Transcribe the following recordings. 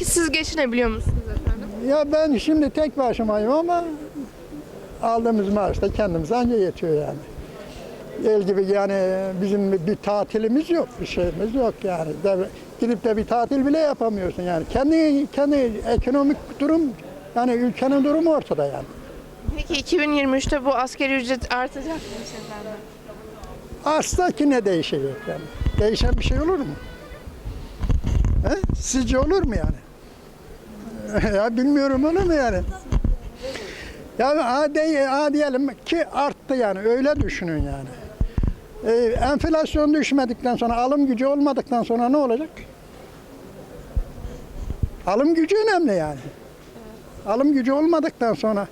Peki siz geçinebiliyor musunuz efendim? Ya ben şimdi tek başımayım ama aldığımız maaş da kendimize anca yetiyor yani. El gibi yani bizim bir tatilimiz yok, bir şeyimiz yok yani. De- gidip de bir tatil bile yapamıyorsun yani. Kendi kendi ekonomik durum yani ülkenin durumu ortada yani. Peki 2023'te bu asgari ücret artacak mı efendim? Asla ki ne değişecek yani? Değişen bir şey olur mu? He? Sizce olur mu yani? ya bilmiyorum olur mu yani? Ya a, de, a diyelim ki arttı yani öyle düşünün yani. Ee, enflasyon düşmedikten sonra alım gücü olmadıktan sonra ne olacak? Alım gücü önemli yani. Alım gücü olmadıktan sonra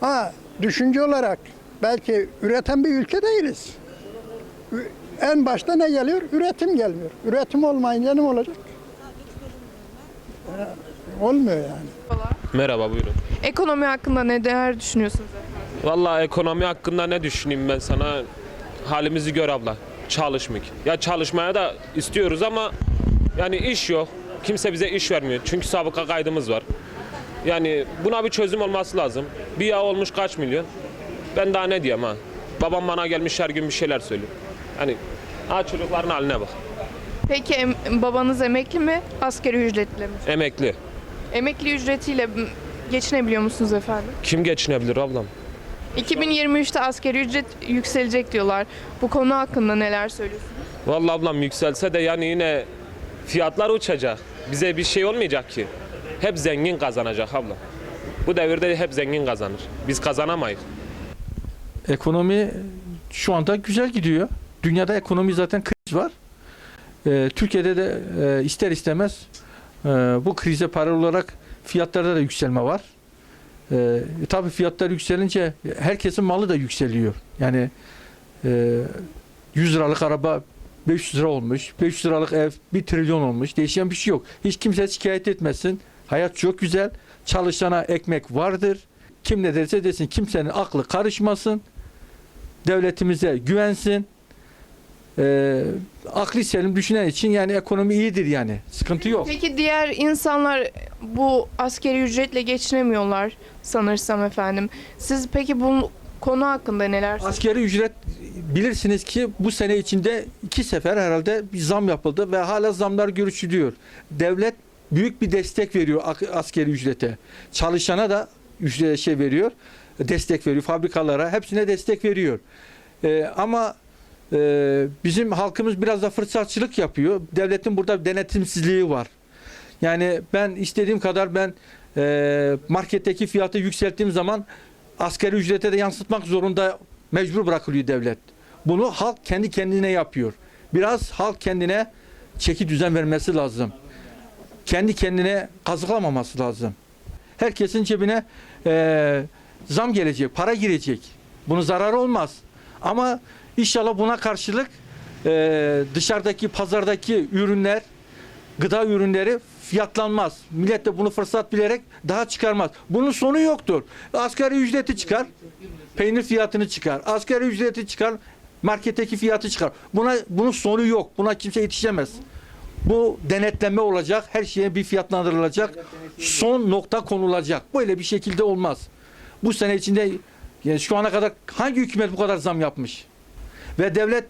ha düşünce olarak belki üreten bir ülke değiliz. En başta ne geliyor? Üretim gelmiyor. Üretim olmayınca ne olacak? Ya, olmuyor yani. Merhaba buyurun. Ekonomi hakkında neler düşünüyorsunuz efendim? Vallahi ekonomi hakkında ne düşüneyim ben sana? Halimizi gör abla. Çalışmak. Ya çalışmaya da istiyoruz ama yani iş yok. Kimse bize iş vermiyor. Çünkü sabıka kaydımız var. Yani buna bir çözüm olması lazım. Bir yağ olmuş kaç milyon? Ben daha ne diyeyim ha? Babam bana gelmiş her gün bir şeyler söylüyor. Yani ha çocukların haline bak. Peki em- babanız emekli mi, asgari ücretli mi? Emekli. Emekli ücretiyle geçinebiliyor musunuz efendim? Kim geçinebilir ablam? 2023'te asgari ücret yükselecek diyorlar. Bu konu hakkında neler söylüyorsunuz? Vallahi ablam yükselse de yani yine fiyatlar uçacak. Bize bir şey olmayacak ki. Hep zengin kazanacak abla. Bu devirde hep zengin kazanır. Biz kazanamayız. Ekonomi şu anda güzel gidiyor. Dünyada ekonomi zaten kriz var. Ee, Türkiye'de de e, ister istemez e, bu krize paralel olarak fiyatlarda da yükselme var. E, tabii fiyatlar yükselince herkesin malı da yükseliyor. Yani e, 100 liralık araba 500 lira olmuş, 500 liralık ev 1 trilyon olmuş. Değişen bir şey yok. Hiç kimse şikayet etmesin. Hayat çok güzel. Çalışana ekmek vardır. Kim ne derse desin kimsenin aklı karışmasın. Devletimize güvensin. Ee, akli selim düşünen için yani ekonomi iyidir yani. Sıkıntı yok. Peki diğer insanlar bu asgari ücretle geçinemiyorlar sanırsam efendim. Siz peki bu konu hakkında neler? Askeri ücret bilirsiniz ki bu sene içinde iki sefer herhalde bir zam yapıldı ve hala zamlar görüşülüyor. Devlet büyük bir destek veriyor ak- askeri ücrete. Çalışana da ücret şey veriyor, destek veriyor fabrikalara, hepsine destek veriyor. Ee, ama e, bizim halkımız biraz da fırsatçılık yapıyor. Devletin burada denetimsizliği var. Yani ben istediğim kadar ben e, marketteki fiyatı yükselttiğim zaman asgari ücrete de yansıtmak zorunda mecbur bırakılıyor devlet. Bunu halk kendi kendine yapıyor. Biraz halk kendine çeki düzen vermesi lazım. Kendi kendine kazıklamaması lazım. Herkesin cebine e, zam gelecek, para girecek. Bunun zararı olmaz. Ama inşallah buna karşılık e, dışarıdaki pazardaki ürünler, gıda ürünleri fiyatlanmaz. Millet de bunu fırsat bilerek daha çıkarmaz. Bunun sonu yoktur. Asgari ücreti çıkar, peynir fiyatını çıkar. Asgari ücreti çıkar, marketteki fiyatı çıkar. Buna bunun sonu yok. Buna kimse yetişemez. Bu denetleme olacak. Her şeye bir fiyatlandırılacak. Son nokta konulacak. Böyle bir şekilde olmaz. Bu sene içinde yani şu ana kadar hangi hükümet bu kadar zam yapmış? Ve devlet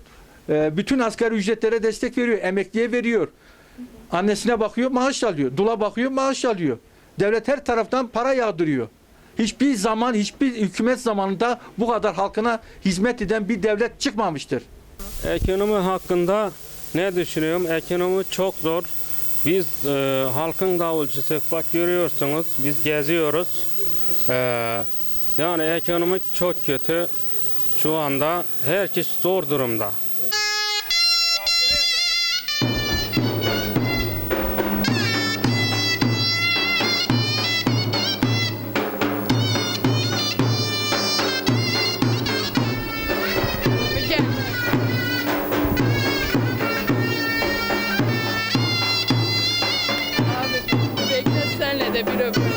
e, bütün asgari ücretlere destek veriyor. Emekliye veriyor. Annesine bakıyor maaş alıyor. Dula bakıyor maaş alıyor. Devlet her taraftan para yağdırıyor. Hiçbir zaman hiçbir hükümet zamanında bu kadar halkına hizmet eden bir devlet çıkmamıştır. Ekonomi hakkında ne düşünüyorum? Ekonomi çok zor. Biz e, halkın davulcusu bak görüyorsunuz biz geziyoruz. E, yani ekonomik çok kötü. Şu anda herkes zor durumda. Bir röportaj.